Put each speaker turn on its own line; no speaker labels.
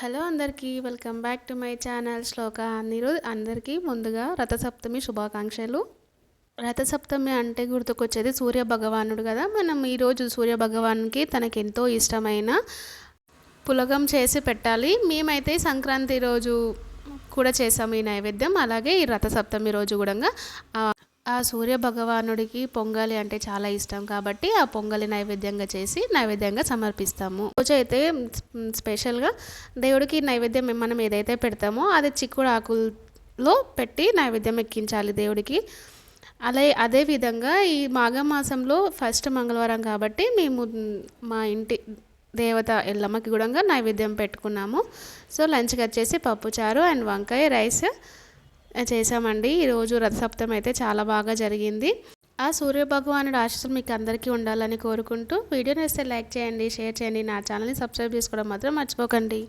Hello అందరికీ welcome back to my channel Shloka అనిరు అందరికీ ముందుగా రథసప్తమి శుభాకాంక్షలు. రథసప్తమి అంటే గుర్తుకొచ్చేది సూర్య భగవానుడు కదా. మనం ఈరోజు సూర్య భగవాన్కి తనకెంతో ఎంతో ఇష్టమైన పులగం చేసి పెట్టాలి. మేమైతే సంక్రాంతి రోజు కూడా చేసాము ఈ నైవేద్యం. అలాగే ఈ రథసప్తమి రోజు కూడా. ఆ సూర్య భగవానుడికి పొంగలి అంటే చాలా ఇష్టం కాబట్టి ఆ పొంగలి నైవేద్యంగా చేసి నైవేద్యంగా సమర్పిస్తాము. రోజు అయితే స్పెషల్గా దేవుడికి నైవేద్యం మనం ఏదైతే పెడతామో అది చిక్కుడు ఆకుల్లో పెట్టి నైవేద్యం ఎక్కించాలి దేవుడికి. అలా అదే విధంగా ఈ మాఘమాసంలో ఫస్ట్ మంగళవారం కాబట్టి మేము మా ఇంటి దేవత ఎల్లమ్మకి కూడా నైవేద్యం పెట్టుకున్నాము. సో లంచ్కి వచ్చేసి పప్పుచారు అండ్ వంకాయ రైస్. చేసామండి ఈరోజు రథసప్తమి అయితే చాలా బాగా జరిగింది. ఆ సూర్యభగవానుడు ఆశీస్సులు మీకు అందరికీ ఉండాలని కోరుకుంటూ వీడియోని ఇస్తే లైక్ చేయండి షేర్ చేయండి. నా ఛానల్ని సబ్స్క్రైబ్ చేసుకోవడం మాత్రం మర్చిపోకండి.